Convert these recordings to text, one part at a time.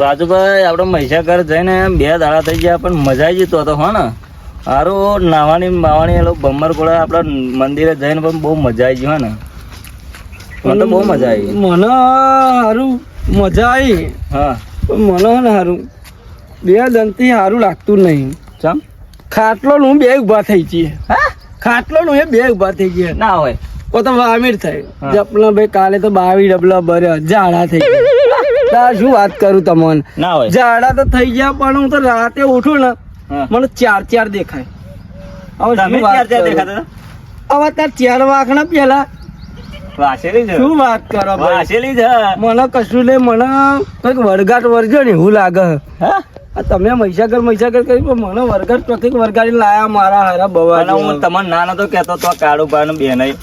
રાજુભાઈ આપણે મહીસાગર જઈને બે દાડા થઈ ગયા પણ મજા આવી જતો હતો હા ને. સારું નાવાની માવાની એ લોકો બમ્બર કોળા આપણા મંદિરે જઈને પણ બહુ મજા આવી ગઈ હા ને. મને તો બહુ મજા આવી મને સારું મજા આવી. હા. મને હે ને સારું બે દંતી સારું લાગતું નહીં. ચમ? ખાટલો નું બે ઊભા થઈ જઈએ ખાટલો નું એ બે ઊભા થઈ ગયા ના હોય. તો વામીર થાય. હા. જપલા ભાઈ કાલે તો બાવી ડબલા ભર્યા ઝાડા થઈ ગયા. શું વાત કરું તમને? ના હોય. ઝાડા તો થઈ ગયા પણ હું તો રાતે ઉઠું ને મને ચાર ચાર દેખાય. હવે તમે ચાર કરું? દેખાતા હવે તાર ચાર વાખના પેલા વાસેલી છે. શું વાત કરો વાસેલી છે. મને કશું નહીં મને કંઈક વરગાટ વરજો ને એવું લાગે. હા? તમે મહીસાગર મહીસાગર કરી પણ મને વરગાટ પ્રતિક વરગાડી લાયા મારા હારા બવા હું તમને ના તો કહેતો તો કાળુ ભાઈ બે નહીં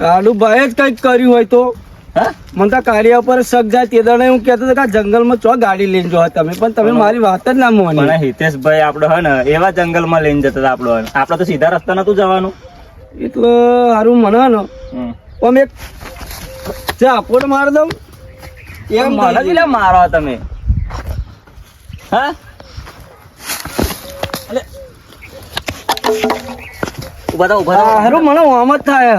કાળુભાઈ જ કંઈક કર્યું હોય તો. મને તો કાળિયા ઉપર શક જાય તે દાડે હું કહેતો કે જંગલમાં ચો ગાડી લઈને જો તમે પણ તમે મારી વાત જ ના પણ મોની હિતેશભાઈ આપડે હે ને એવા જંગલમાં લઈને જતા હતા આપડો આપડે તો સીધા રસ્તા નતું જવાનું. એટલે સારું મને ને. આમ એક ઝાપડ માર દઉં. એમ મને જ મારો તમે. હા. ઊભા ઊભા હારું મને ઓમ જ થાય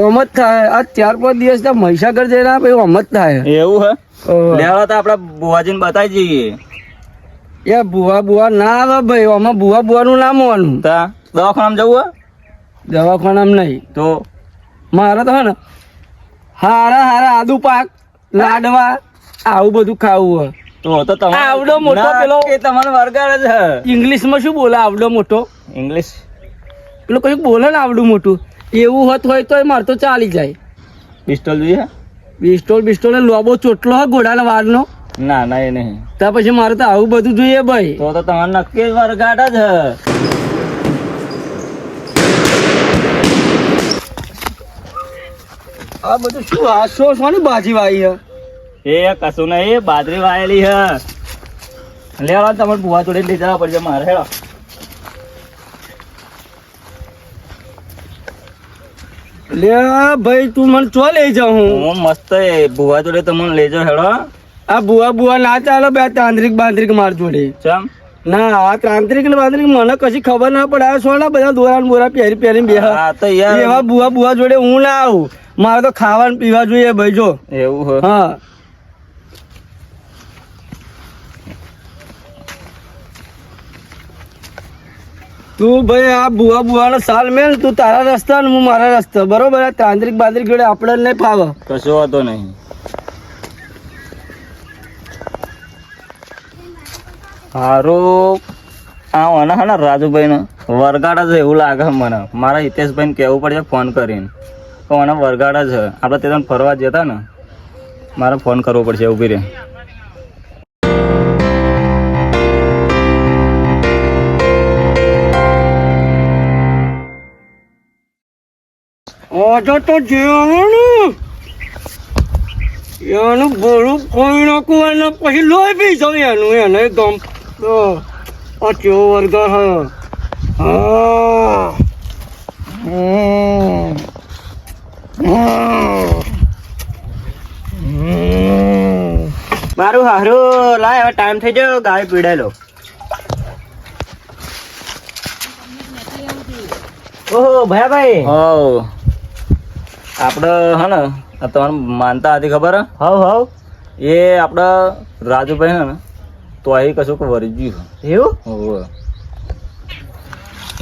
ઓમ જ થાય. આ ચાર પાંચ દિવસ ત્યાં મહીસાગર જઈને પછી ઓમ જ થાય. એવું હે? લેવા તો આપડા બુવાજીને બતાવી જઈએ. એ બુવા બુવા ના આવે ભાઈ આમાં બુવા બુવાનું ના મોવાનું. તા દવાખાનામાં જવું હે? દવાખાનામાં નહીં. તો? મારે તો હે ને હારા હારા આદુ પાક લાડવા આવું બધું ખાવું હોય. તો તો તમારે આવડો મોટો પેલો- કે તમારો વરગાડ જ હે ઇંગ્લિશમાં શું બોલે આવડો મોટો? ઇંગ્લિશ પેલો કઈ બોલે ને આવડું મોટું. એવું હોત હોય તો મારે તો ચાલી જાય. પિસ્તોલ જોઈએ? બિસ્ટોલ બિસ્ટોલ ને લોબો ચોટલો હોય ઘોડાના વાળનો. ના ના એ નહીં. ત્યાં પછી મારે તો આવું બધું જોઈએ ભાઈ. તો તો તમારે નક્કી જ વરગાડ જ આ બધું શું આ શો શાની બાજી વાઈ હે? એ કશું નહીં બાજરી વાયેલી હે. લેવા તમારે બુવા જોડે લઈ જવા પડશે મારે હેડો. લે ભાઈ તું મને ચો લઈ જાઉં હું? મસ્ત એ બુવા જોડે તમને લઈ જા હેડો. આ ભુવા ભુવા ના ચાલો બે તાંત્રિક બાંત્રિક માર જોડે. ચમ? ના આ તાંત્રિક ને બાંત્રિક મને કશી ખબર ના પડે. સોના બધા દોરા બોરા પહેરી પહેરી બે હા તો યાર. એવા ભુવા ભુવા જોડે હું ના આવું. મારે તો ખાવાનું પીવા જોઈએ ભાઈ જો. એવું હે. તું ભાઈ, આ બુઆ બુઆનો સાલ મેલ, તું તારા રસ્તા ને હું મારા રસ્તા. બરોબર, આ તાંત્રિક બાંત્રિક જોડે આપણે નહીં ફાવે. કશો વાતો નહીં. હારું, આ મને હા રાજુભાઈ ને વરગાડા છે એવું લાગે મને. મારા હિતેશભાઈ કહેવું પડશે ફોન કરીને. તો મને વરગાડા છે. આપણે તે ફરવા જતા ને, મારે ફોન કરવો પડશે ઊભી રહે. ઓજો તો જેવાનું એનું બોલું કોઈ નાખું અને પછી લોહી પી જાઉં એનું એને ગમ તો આ કેવો વર્ગ હે. હા. મારું હારું લાય હવે ટાઈમ થઈ ગયો ગાય પીડેલો ઓહો ભયાભાઈ. હવ. આપણે હે ને આ તમારે માનતા હતી ખબર? હા હવ હવ. એ આપણે રાજુભાઈ હે ને તો અહીં કશું વરી એવું? હોવે.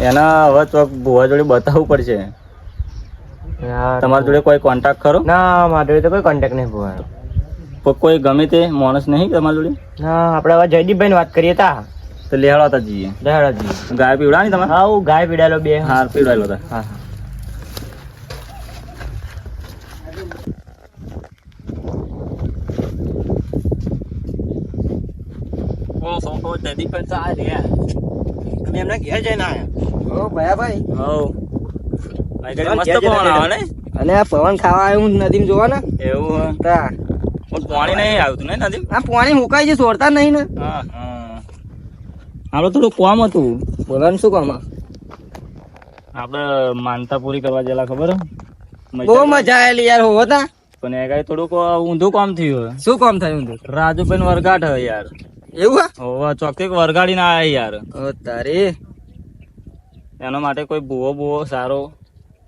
એના હવે ચોક ભુવા જોડે બતાવવું પડશે. તમારા જોડે કોઈ કોન્ટેક્ટ ખરો? ના મારા જોડે તો કોઈ કોન્ટેક્ટ નહીં ભૂવાનો કોઈ ગમે તે માણસ નહીં તમારા જોડે? ના આપણે હવે જયદીપભાઈ વાત કરીએ તા. તો લેહાડવા જઈએ. દહેડાજી ગાય પીવડાવી તમે? હા હું ગાય પીડાયેલો બે. હાર પીવડાયેલો હતા હા. એમના ઘેર જઈને આયા. ઓ ભયાભાઈ ભાઈ. હો મસ્ત પવન આવે ને? અને આ પવન ખાવા આવ્યો નદીમ જોવા ને એવું તા. પણ પાણી નહીં આવતું ને નદી આ પાણી મુકાઈ છે છોડતા નહીં ને. હા હા. આપણે થોડું કોમ હતું. બોલવાનું શું કામ આપણે માનતા પૂરી કરવા જેલા ખબર? બહુ મજા આવેલી યાર હોવો તા. પણ એ કાંઈ થોડુંક ઊંધું કામ થયું શું કામ થયું તું રાજુભાઈ વરગાટ યાર. એવું હા? હોવા ચોકથી વરગાડીને આયા યાર. ઓ તારી. એના માટે કોઈ ભૂવો ભૂવો સારો.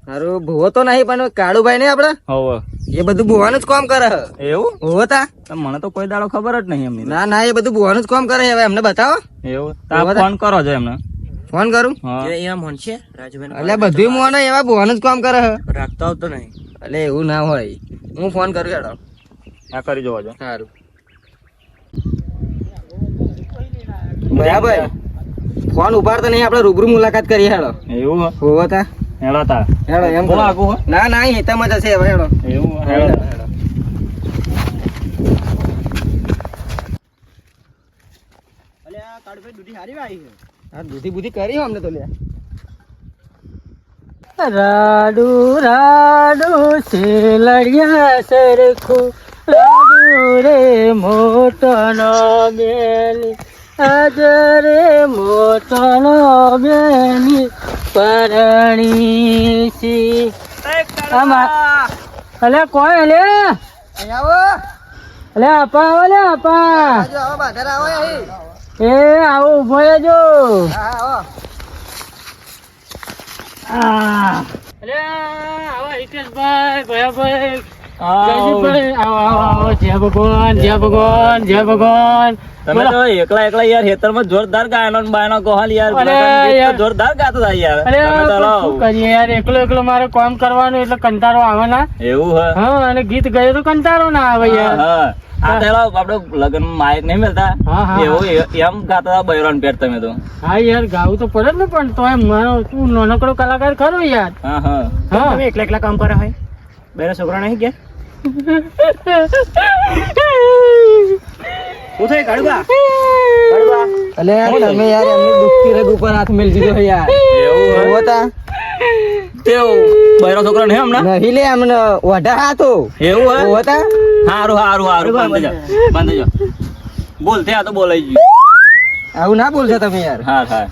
સારું ભૂવો તો નહીં પણ કાળુભાઈ ને આપડે હોવે એ બધું ભૂવાનું જ કામ કરે હે. એવું? ભૂવો તા. મને તો કોઈ દાડો ખબર જ નહીં એમની. ના ના એ બધું ભૂવાનું જ કામ કરે હવે એમને બતાવો. એવું? તો ફોન કરો છો એમને. ફોન કરું? હા. એટલે બધું મોને એવા ભૂવાનું જ કામ કરે હે. રાખતો આવતો નહીં. એટલે એવું ના હોય. હું ફોન કરું હેડો. આ કરી જોવા જો. સારું બરાબર. ફોન ઉપાડતો નહીં આપણે રૂબરૂ મુલાકાત કરીએ હેડો. એવું? હોવો તા હેડો તા. હેડો એમ બોલો આગુ ના ના અહીં હેતામાં જ હશે હવે હેડો. એવું? હેડો દૂધી બુધી કરી હો અમને તો લે. રાડુ રાડુ સેલડિયા સરખું. રાડુ રે મોટનો બેલી અજરે મોટનો બેની પરણી આમાં અલે કોઈ લે અહીં આવો. અલે આપા આવો લે આપા એ આવો ઊભો આવો. અલે આવો હિતેશભાઈ ભયાભાઈ. જય ભગવાન જય ભગવાન. જય ભગવાન. તમે તો એકલા એકલા યાર ખેતરમાં જોરદાર ગાયનો બાયનો કોહલ યાર તો. જોરદાર ગાતો હતા યાર. તો કરીએ યાર? એકલો એકલો મારે કામ કરવાનું એટલે કંટાળો આવે ના. એવું હા. અને ગીત ગયો તો કંટાળો ના આવે યાર. હા. આ તો હેલો આપડે લગન માયક નહીં મળતા એવું એમ ગાતા હતા બૈરાન પેટ તમે તો. હા યાર ગાવું તો પડે ને પણ તોય મારો તું નાનકડો કલાકાર ખરો યાર. હા હા. હા. એકલા એકલા કામ કરે હોય? બેરા છોકરા નહીં ગયા કાઢવા અલે તમે યાર એમની દુખતી રગ ઉપર હાથ મેલ દીધો યાર. એવું હે? હોવો તેવું બૈરો છોકરો હમણાં? નહીં લે અમને વઢા હાથો. એવું હે હોવો હારું હારું હારું. બંધ જા બંધ જા બોલ તે આ તો બોલાઈ ગયું. આવું ના બોલશો તમે યાર. હા હા.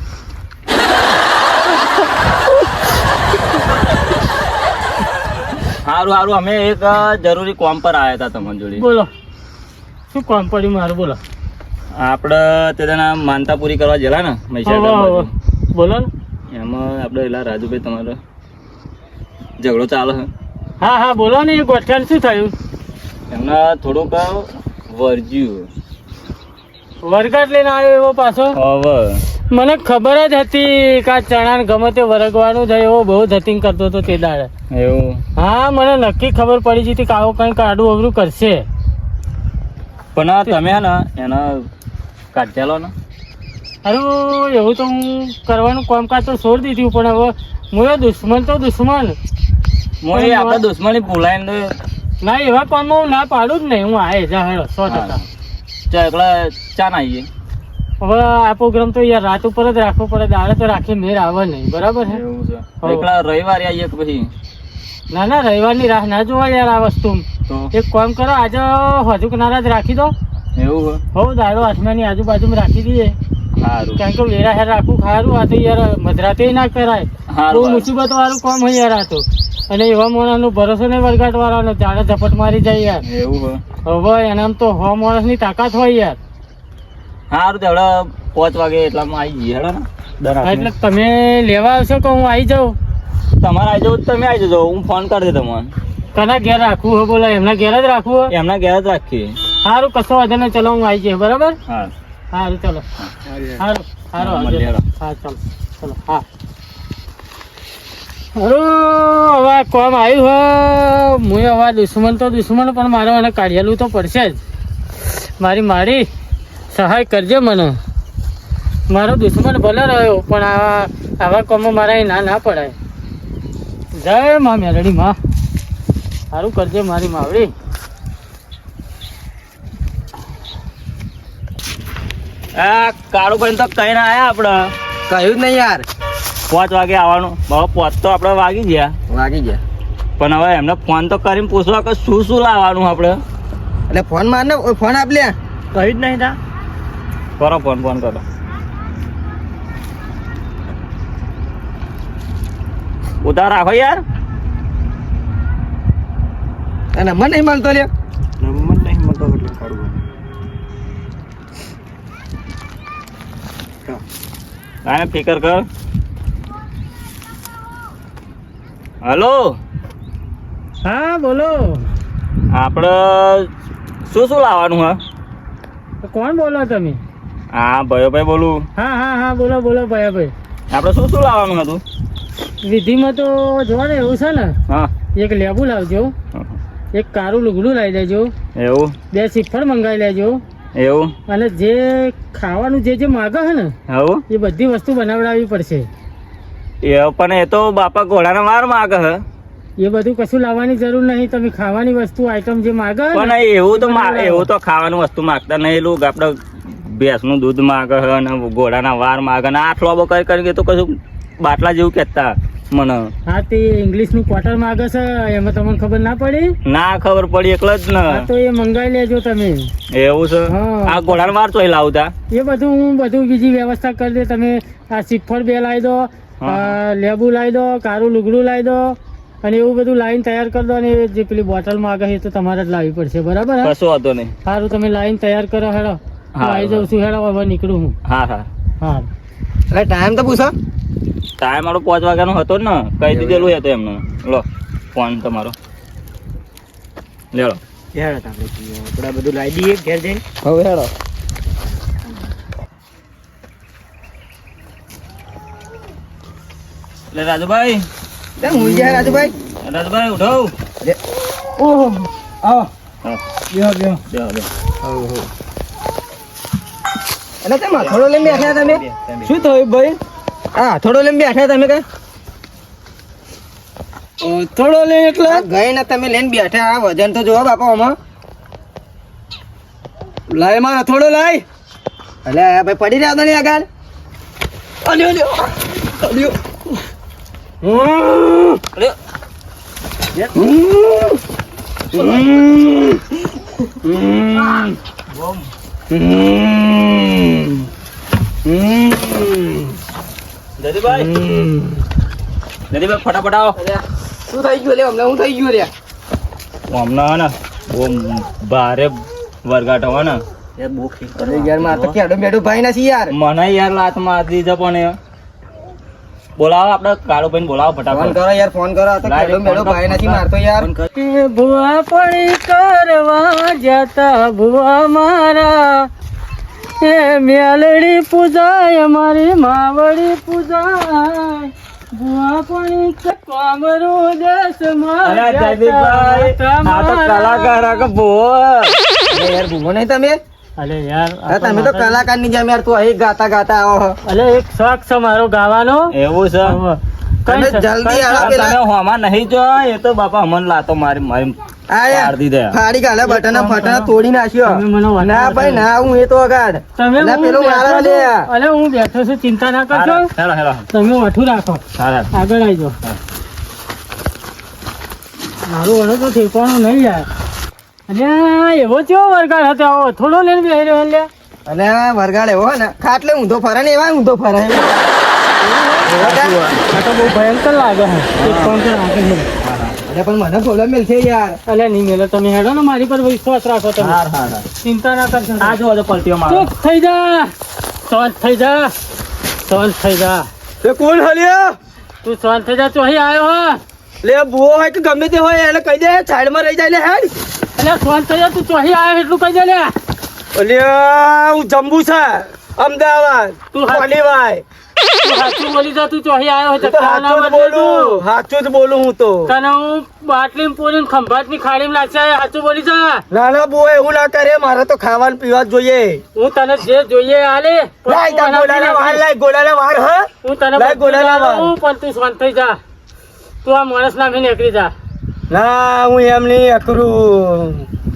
હારું સારું અમે એક જરૂરી કોમ પર આવ્યા હતા તમારી જોડે. બોલો. શું કોમ પડ્યું મારું? બોલો. આપણે તેના માનતા પૂરી કરવા જેલા ને. હવે. બોલો ને. એમાં આપણે એલા રાજુભાઈ તમારો ઝઘડો ચાલે છે. હા હા બોલો ને. એ ગોઠિયાને શું થયું? એમના થોડુંક વર્જ્યું. વર્ગ લઈને આવ્યો એવો પાછો? હવે. મને ખબર જ હતી કે આ ચણાને ગમે તે વરગવાનું છે એવો બહુ ધતિંગ કરતો હતો તે દાડે. એવું? હા મને નક્કી ખબર પડી હતી કે આવું કંઈક આડું અવરું કરશે. પણ આ તમે ને એના કાઢ્યાલો ને? અરે એવું તો હું કરવાનું કામકાજ તો છોડી દીધું પણ હવે હું દુશ્મન તો દુશ્મન. એ આપણા દુશ્મની ભૂલાઈને ના એવા કામમાં હું ના પાડું જ નહીં હું આ જા હેડો સો ટકા. ચા એકલા ચા ના આવીએ હવે આ પ્રોગ્રામ તો યાર રાત ઉપર જ રાખવો પડે દાડે તો રાખી મેર આવે નહીં. બરાબર છે. એકલા રવિવારે આવીએ કે પછી? ના ના રવિવારની રાહ ના જોવા યાર આ વસ્તુ. એક કામ કરો આજે હજુ નારાજ રાખી દો. એવું હો દાડો આસમાની આજુબાજુ રાખી દઈએ. કારણ કે વેરા હેર રાખવું ખારું આ તો યાર મધરાતે ના કરાય. બહુ મુસીબત વાળું કામ હોય યાર આ તો. અને એવા મોણાનો ભરોસો નહીં વરગાટ વાળાનો જાણે ઝપટ મારી જાય યાર. એવું હોય હવે એનામ તો હો માણસની તાકાત હોય યાર. સારું તો હવે પાંચ વાગે એટલામાં આવી જઈએ હેડો ને. હા. એટલે તમે લેવા આવશો કે હું આવી જાઉં? તમારે આવી જવું તમે આવી જજો હું ફોન કરી દે તમને. કના ઘેર રાખવું હોય બોલા એમના ઘેર જ રાખવું હોય? એમના ઘેર જ રાખીએ. સારું કશો વાંધો નહીં ચલો હું આવી જઈએ બરાબર? હા સારું ચલો. સારું સારું હા. હા ચલો ચલો હા. અરે હવે કોમ આવ્યું હોય હું હવે દુશ્મન તો દુશ્મન પણ મારે મને કાઢેલું તો પડશે જ. મારી મારી. સહાય કરજે મને. મારો દુશ્મન ભલે રહ્યો પણ આવા આવા કોમો મારા ના ના પડાય. જય મા મેલડી માં. સારું કરજે મારી માવડી. આ કાળુભાઈ તો કઈ ના આયા આપણે કહ્યું જ નહીં યાર. પાંચ વાગે આવવાનું. બાબા પાંચ તો આપણે વાગી ગયા. વાગી ગયા. પણ હવે એમને ફોન તો કરીને પૂછવા કે શું શું લાવવાનું આપણે એટલે ફોન મારને ફોન આપ લે કહી જ નહીં તા. કરો ફોન ફોન કરો ઉતાર રાખો યાર અને મને નહીં મળતો લે નંબર નહીં મળતો એટલે કાઢવું આને ફિકર કર હલો હા બોલો આપણે શું શું લાવવાનું હા તો કોણ બોલો તમે હા ભયોભાઈ ભાઈ બોલું. હા હા હા બોલો બોલો ભાઈ ભાઈ આપણે શું શું લાવવાનું હતું? વિધિમાં તો જોવા ને એવું છે ને? હા. એક લેબુ લાવજો એક કારું લુગડું લાવી દેજો એવું? બે શ્રીફળ મંગાવી લેજો એવું? અને જે ખાવાનું જે જે માગે છે ને એવું? એ બધી વસ્તુ બનાવડાવવી પડશે. એ પણ એ તો બાપા ઘોડાના વાર માગે છે. એ બધું કશું લાવવાની જરૂર નહીં તમે ખાવાની વસ્તુ આઈટમ જે માગે પણ એવું તો એવું તો ખાવાનું વસ્તુ માગતા નહીં લોકો આપણે ભેંસનું દૂધ માગે અને ઘોડાના વાર માગે ને આટલો કઈ કરી કરીને તો કશું બાટલા જેવું કહેતા મને. હા તે ઇંગ્લિશનું ક્વાર્ટર માગે છે એમાં તમને ખબર ના પડી? ના ખબર પડી એકલો જ ને. તો એ મંગાવી લેજો તમે. એવું છે? આ ઘોડાનો વાર તો લાવતા? એ બધું હું બધું બીજી વ્યવસ્થા કરી દે. તમે આ સિફળ બે લાવી દો લેબુ લાવી દો કારું લુગડું લાવી દો અને એવું બધું લાઈન તૈયાર કરી દો અને જે પેલી બોટલ માગે છે તો તમારે જ લાવવી પડશે. બરાબર? કશો હતો નહીં. સારું તમે લાઈન તૈયાર કરો હેડો. આવી જાઉં છું હેડા હવે નીકળું હું. હા હા. હા. અરે ટાઈમ તો પૂછો. ટાઈમ મારો પાંચ વાગ્યાનો હતો જ ને. કહી દીધેલું હતું એમને. લો ફોન તમારો. લેડો. હેડો આપણે આપણે બધું લાવી દઈએ ઘેર જઈને. હવે હેડો. એટલે રાજુભાઈ. હું ગયા રાજુભાઈ? રાજુભાઈ ઉઠો. ઓહો. આવો. હા. બેહો બેહો. બેહો, બેહો. એટલે તેમ થોડો લઈને બેઠા તમે? શું થયું ભાઈ? હા થોડો લઈને બેઠા તમે કે? થોડો લે એટલે? ગઈ ને તમે લઈને બેઠા આ વજન તો જોવા બાપા આમાં. લાય મારા થોડો લાય. અલે ભાઈ પડી રહ્યા નહીં આગળ? અલ્યો અલ્યો અલ્યો. હમ. અરે, હમ. જયદીપભાઈ ફટાફટ આવો. શું થઈ ગયું લે? અમને હું થઈ ગયું રે હમણાં ને બહુ ભારે વરગાટ હોય ને. અરે યાર માર તો કેડો ભાઈ નથી યાર. મને યાર લાત મારી દીધા પણ એ. બોલાવો આપણે કાળુભાઈ બોલાવો ફોન ફટાફટ કરો યાર ફોન કરો. આ તો ફોન કર, ભાઈ નથી. મારતો યાર. ભુવા પડી કરવા જતા ભુવા મારા. એ મેલડી પૂજાય મારી માવડી પૂજાય. ભુવા પડી કામરું દેશ મારા. કલાકાર કે યાર ભૂગો નહીં તમે? અલે યાર તમે તો કલાકારની જેમ યાર તું અહીં ગાતા ગાતા આવો અલે એક શોખ છે મારો ગાવાનો. એવું છે? જલ્દી આવો. પેલા. તમે હોમાં નહીં જો એ તો બાપા અમન લાતો મારી મારી આ યાર પાડી દીધા. ફાડી ગાલે બટન ફટન તોડી નાખ્યો. તમે મને વધારે ના ભાઈ ના હું એ તો અગાડ તમે પેલો મારો બેઠો લે છું. અલે હું બેઠો છું ચિંતા ના કરશો? હેલો હેલો તમે વઠું રાખો. આગળ આવી મારું વડો તો ઠેકવાનું નહીં યાર. અલ્યા એવો કેવો વરગાડ હતો આવો? થોડો લઈને બેહી રહ્યો લે અને વરગાડ એવો ને. ખાટલે ઊંધો ફરે ને એવા ઊંધો ફરે. આ તો બહુ ભયંકર લાગે છે. એક કામ તો રાખે છે. અરે પણ મને પ્રોબ્લેમ મિલશે યાર. અલ્યા નહીં મેલે. તમે હેડો ને મારી પર વિશ્વાસ રાખો તમે. હાર, હાર. ચિંતા ના કરશો. આ જો તો પલટીઓ મારો. થઈ જા. શાંત થઈ જા. શાંત થઈ જા. એ કોણ હલ્યો તું શાંત થઈ જા તું અહીં આવ્યો હા. લે બુઓ હોય કે ગમે તે હોય એને કહી દે સાઈડમાં રહી જાય લે હેડ. અલ્યા શાંત થઈ તું ચોહી આવ્યો એટલું કહી દે લે. અલ્યા હું જંબુ છે અમદાવાદ. તું હા- કોલીભાઈ સાચું બોલી જા તું ચોહી આવ્યો હું તો ચક્કર ના સાચું જ મારજે તું. બોલું સાચું જ બોલું હું તો. તને હું બાટલી પૂરી ખંભાતની ખાડી નાખશે સાચું બોલી જા. નાના બો એવું ના કરે મારે તો ખાવાનું પીવા જ જોઈએ. હું તને જે જોઈએ આલે લાય તું નથી. લાય ગોલાના હું? તને ગોલાના જાણું, પણ તું શાંત થઈ જા. તું આ માણસ નાખી નીકળી જા. ના હું એમ નહીં અકરું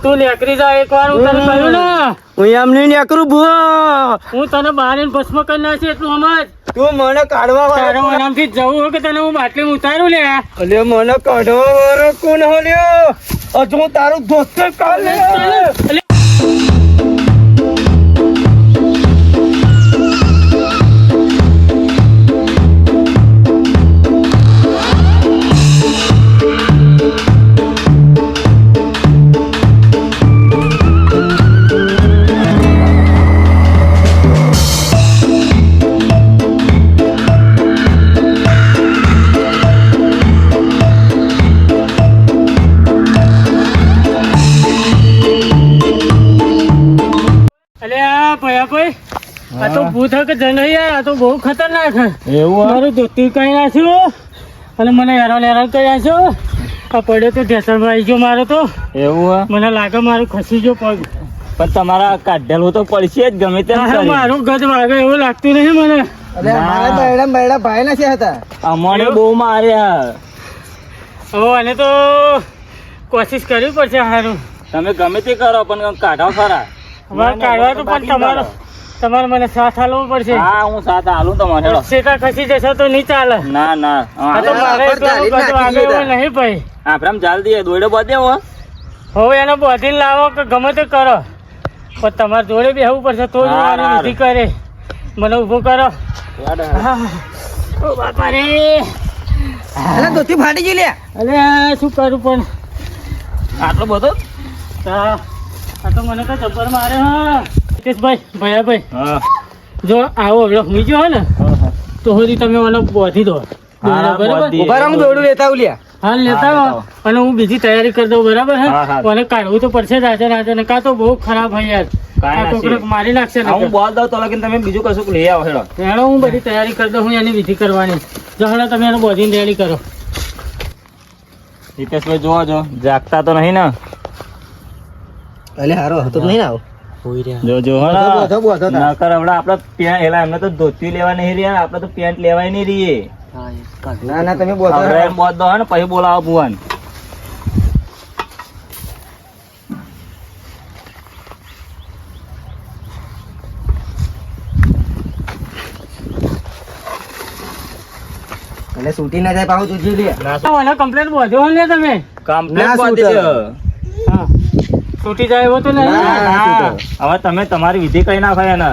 તું નેકરી જા એક વાર હું તને. કહ્યું ને. હું એમ નહીં નેકરું ભૂ હું તને બહાર ભસ્મ કરી નાખી એટલું સમજ. તું મને કાઢવા વાળો આરામથી જવું હોય કે તને હું બાટલી ઉતારું લે? અલે મને કાઢવા વાળો કોણ લ્યો? હજુ હું તારું દોસ્ત તો ભૂત હે કે જનઈ આ તો બહુ ખતરનાક હે. એવું મારું ધોતી કઈ નાખ્યું અને મને હેરાન હેરાન કરી નાખ્યો આ પડ્યો તો ઢેસરમાં આવી ગયો મારો તો. એવું મને લાગે મારું ખસી ગયો પગ. પણ તમારા કાઢેલું તો પડશે જ ગમે તે મારું ગજ વાગે એવું લાગતું નહીં મને. અરે મારા બૈડા બૈડા ભાઈ નથી હતા. અમારે બહુ માર્યા. હવે અને તો કોશિશ કરવી પડશે સારું તમે ગમે તે કરો પણ કાઢો ખરા. હવે કાઢવા તો પણ તમારો તમારે મને સાથ આલવો પડશે. હા હું સાથ આલું તમારે હેડો. ખસી જશો તો નહીં ચાલે. ના ના. આ તો મારે નહીં ભાઈ. આપણે દઈએ દોડે બધે હો. હવે એનો બોધીને લાવો કે ગમે તે કરો. પણ તમારે જોડે બેહવું પડશે તો જ મારી કરે. મને ઊભો કરો. ઓ બાપા રે અરે ધોતી ફાટી ગઈ લે. અરે આ શું કરું પણ? આટલો બધો? આ આ તો મને તો જબ્બર મારે હા. હિતેશભાઈ ભયાભાઈ. હા. જો આવો હવે હું જો ને તો સુધી તમે મને બોધી દો. હા, બરાબર? બોધી. ઊભા રહો, હું દોડું લેતા આવું લ્યા. હા લેતા અને હું બીજી તૈયારી કરી દઉં બરાબર હે? હા, હા. મને કાઢવું તો પડશે જ આજે આજે ને કાં તો બહુ ખરાબ હોય યાર. મારી નાખશે હું બોલ દઉં તો લગીન તમે બીજું કશું લઈ આવો હેડો. હેડો હું બધી તૈયારી કરી દઉં હું એની વિધિ કરવાની. જો હેડો તમે એને બોધીને તૈયારી કરો. હિતેશભાઈ જોવા જો જાગતા તો નહીં ને? અલે હારો હતો નહીં આવો જો જો બોધો, બોધો, બોધો. નકર હમણાં આપણે પેન્ટ એલા એમને તો ધોતી લેવા નહીં રહ્યા આપણે તો પેન્ટ લેવાય નહીં રહીએ. ના ના તમે બોધો એમ બોલ દો ને પછી બોલાવો ભુવન. એટલે છૂટી ના જાય પાછું લે. કમ્પ્લેટ બોધ્યો ને તમે? કમ્પ્લેન. હા તૂટી જાય એવો તો ના. હવે તમે તમારી વિધિ કઈ નાખો એને.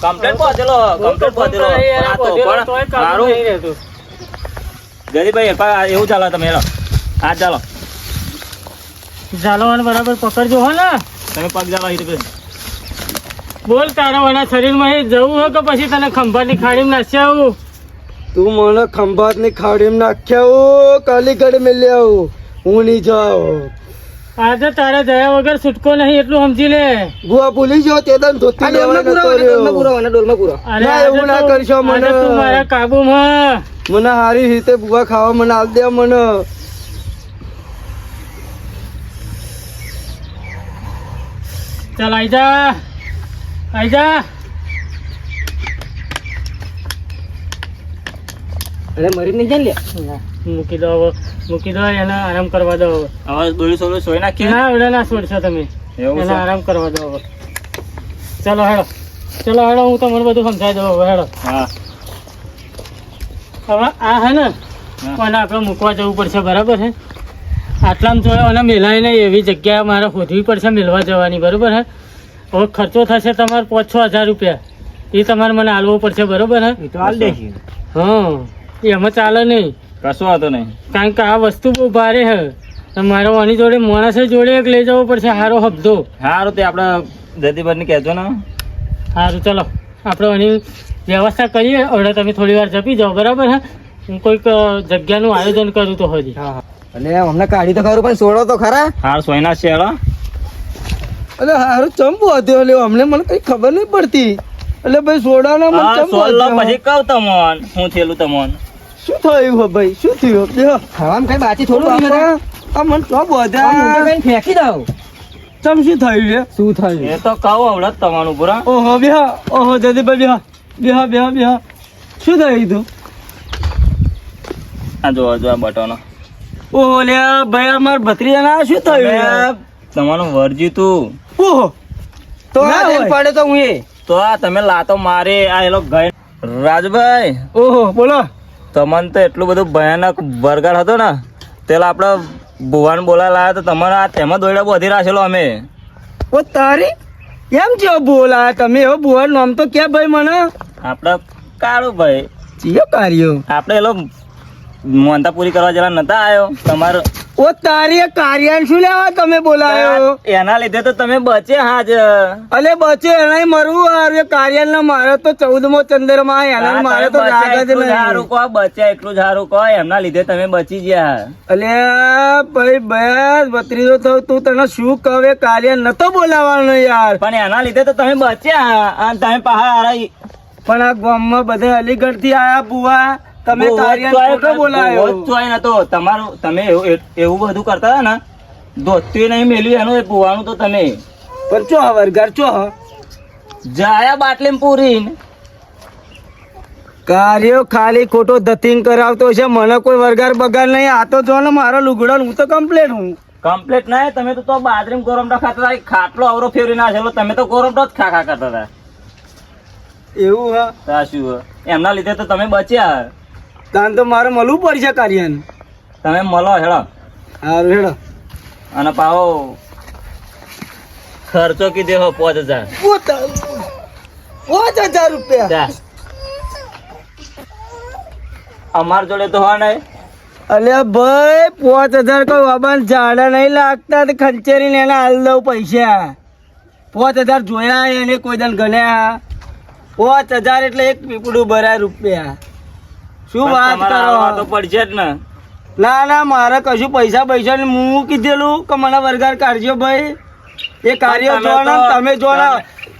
કમ્પ્લેટ કમ્પ્લેટ આ એવું ચાલો તમે હેલો. હા ચાલો. ઝાલવાને બરાબર પકડજો હો ને. તમે પગ ચાલો હિતેશભાઈ બોલ તારા વાળા શરીરમાં માં જવું હોય કે પછી તને ખંભાની ખાડીમાં નાસી આવું? તું મને ખંભાતની ખાડી નાખ્યા કાલીગઢ મેલ્યા આવું. હું નહીં જાઉં. આજે તારે જયા વગર છૂટકો નહીં એટલું સમજી લે. ગુવા ભૂલી જો તે દન ધોતી લેવાનો રહ્યો. પૂરો ના, એવું ના કરશો મને. મારા કાબુમાં. મને હારી રીતે બુવા ખાવા મને આલ દે મને. ચાલ આઈ જા. આઈ જા. અરે મરી નહીં જાય લે. મૂકી દો હવે મૂકી દો એને આરામ કરવા દો હવે. હવે દોડી સોળી સોઈ નાખીએ ના હવે ના છોડશો તમે. એવું એને આરામ કરવા દો હવે. ચલો હેડો. ચલો હેડો હું તમને બધું સમજાવી દઉં હવે હેડો. હા. હવે આ હે ને. કોને આપણે મૂકવા જવું પડશે બરાબર છે આટલામાં જોયો અને મેલાય નહીં એવી જગ્યા મારે શોધવી પડશે મેળવા જવાની બરાબર હે? હવે ખર્ચો થશે તમારે પાંચ છ હજાર રૂપિયા. એ તમારે મને આલવો પડશે બરાબર હે? તો હાલ દેશે હા. એમાં ચાલે નહીં. કશું વાંધો નહીં. કારણ કે આ વસ્તુ બહુ ભારે છે. અને મારો આની જોડે માણસે જોડે એક લઈ જવો પડશે સારો હબ્દો સારું તે આપણે જતીભાઈને કહેજો ને. સારું ચલો. આપણે આની વ્યવસ્થા કરીએ. હવે તમે થોડી વાર જપી જાઓ બરાબર હે હું કોઈક જગ્યાનું આયોજન કરું તો હજી. અને અમને કાઢી તો ખરું પણ સોડો તો ખરા. હાર સોયના છે હેડો. અરે હારું ચંપુ હતો એટલે અમને મને કઈ ખબર નહીં પડતી. એટલે ભાઈ સોડાના મને હા ચંપુ પછી કહું તમોન. હું છેલું તમોન. શું થયું હો ભાઈ? શું થયું? જો હવામ કઈ બાચી થોડું બાપા, આ મને તો બધા ફેંકી દઉં. તમ શું થયું છે? શું થયું? એ તો કહું હવડે તમારું પૂરા ઓહો બેહા ઓહો જદીભાઈ બેહા બેહા બેહા બેહા. શું થયું તું? આ જો જો આ બટનો. ઓહો લે ભાઈ અમાર ભત્રીજાના શું થયું? તમારું વરજી તું. ઓહો તો આ. પડે તો હું એ. તો આ તમે લાતો મારે આ એલો ગઈ રાજભાઈ. ઓહો બોલો. તમને તો એટલું બધું ભયાનક બરગાડ હતો ને તેલા આપણે ભુવાન બોલા લાયા તો તમારે આ તેમાં દોડ્યા બધી રાખેલો અમે. ઓ તારી? કેમ છો બોલા તમે? એવો ભુવાન નામ તો કે ભાઈ મને? આપણે કાળો ભાઈ. ચિયો કાર્યો? આપણે એલો મોનતા પૂરી કરવા જરા નતા આવ્યો તમારે ઓ તારી કાર્યાન શું લેવા તમે બોલાયો? એના લીધે તો તમે બચે હાજ. અલે બચે એને મરવું હારું. એ કાર્યાન ના મારે તો ચૌદમો ચંદ્રમા એના મારે તો જ એટલું હારું નહીં. કહો બચ્યા એટલું જ હારું કહો એમના લીધે તમે બચી ગયા. અલે ભાઈ બસ બત્રીસો થયું તું તને શું કહે? કાર્યાન નતો બોલાવાનો યાર. પણ એના લીધે તો તમે બચ્યા અને તમે પહાડ પણ આ ગામમાં બધા અલીગઢથી આયા બુવા. તમે બોલાયો. તો તમારું તમે એવું બધું કરતા હતા ને? ધોતી નહીં મેલ્યું એનું એ પુવાનું તો તમે. પણ ચો વરગાર ચો જાયા બાટલીમાં પૂરી કાર્યો ખાલી ખોટો ધતિંગ કરાવતો છે મને કોઈ વરગાર બગાડ નહીં. આ તો જો ને મારો લુગડો હું તો કમ્પ્લેટ હું. કમ્પ્લેટ ના તમે તો બાદરીમ ગોરમડા ખાતા હતા ખાટલો અવરો ફેરવી નાખેલો તમે તો ગોરમડો જ ખા ખા કરતા હતા. એવું હા? હે? એમના લીધે તો તમે બચ્યા તાન તો મારે મળવું પડશે કાર્યન. તમે મળો હેડો. સારું હેડો. અને પાહો ખર્ચો કીધે હો પાંચ હજાર. પાંચ હજાર રૂપિયા. અમાર જોડે તો હોય નહીં. અલ્યા ભાઈ પાંચ હજાર કોઈ વાબાન ઝાડા નહીં લાગતા તો ખંચેરીને એને હાલ દઉં પૈસા. પાંચ હજાર જોયા એને કોઈ દન ગણ્યા. પાંચ હજાર એટલે એક પીપડું ભરાય રૂપિયા. શું વાત કરો? તો પડશે જ ને. ના ના મારે કશું પૈસા પૈસા ને હું કીધેલું કે મને વરગાર કાઢજો ભાઈ. એ કાર્ય તમે જો ને તો- તમે જો ને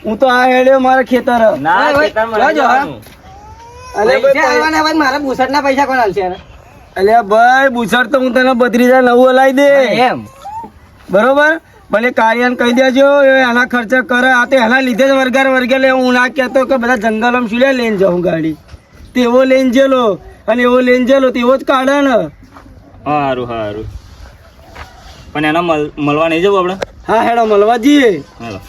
હું તો આ હેડે મારા ખેતર. ના. જવાનું. અલે ભાઈ મારા બુસટ ના પૈસા કોણ હાલશે અલ્યા ભાઈ બુસટ તો હું તને બત્રીસ હજાર નવું લાવી દે. એમ. બરોબર? ભલે કાર્યાન કહી દેજો એ એના ખર્ચા કરે. આ તો એના લીધે જ વરગાર વર્ગે લે. હું ના કહેતો કે બધા જંગલમાં શું લઈને જાઉં ગાડી. તેવો લઈને જેલો અને એવો લઈને જેલો તેવો જ કાઢે ને સારું સારું પણ એના મળ- મળવા નહીં જવું આપણે? હા હેડો મળવા જઈએ. હાલો.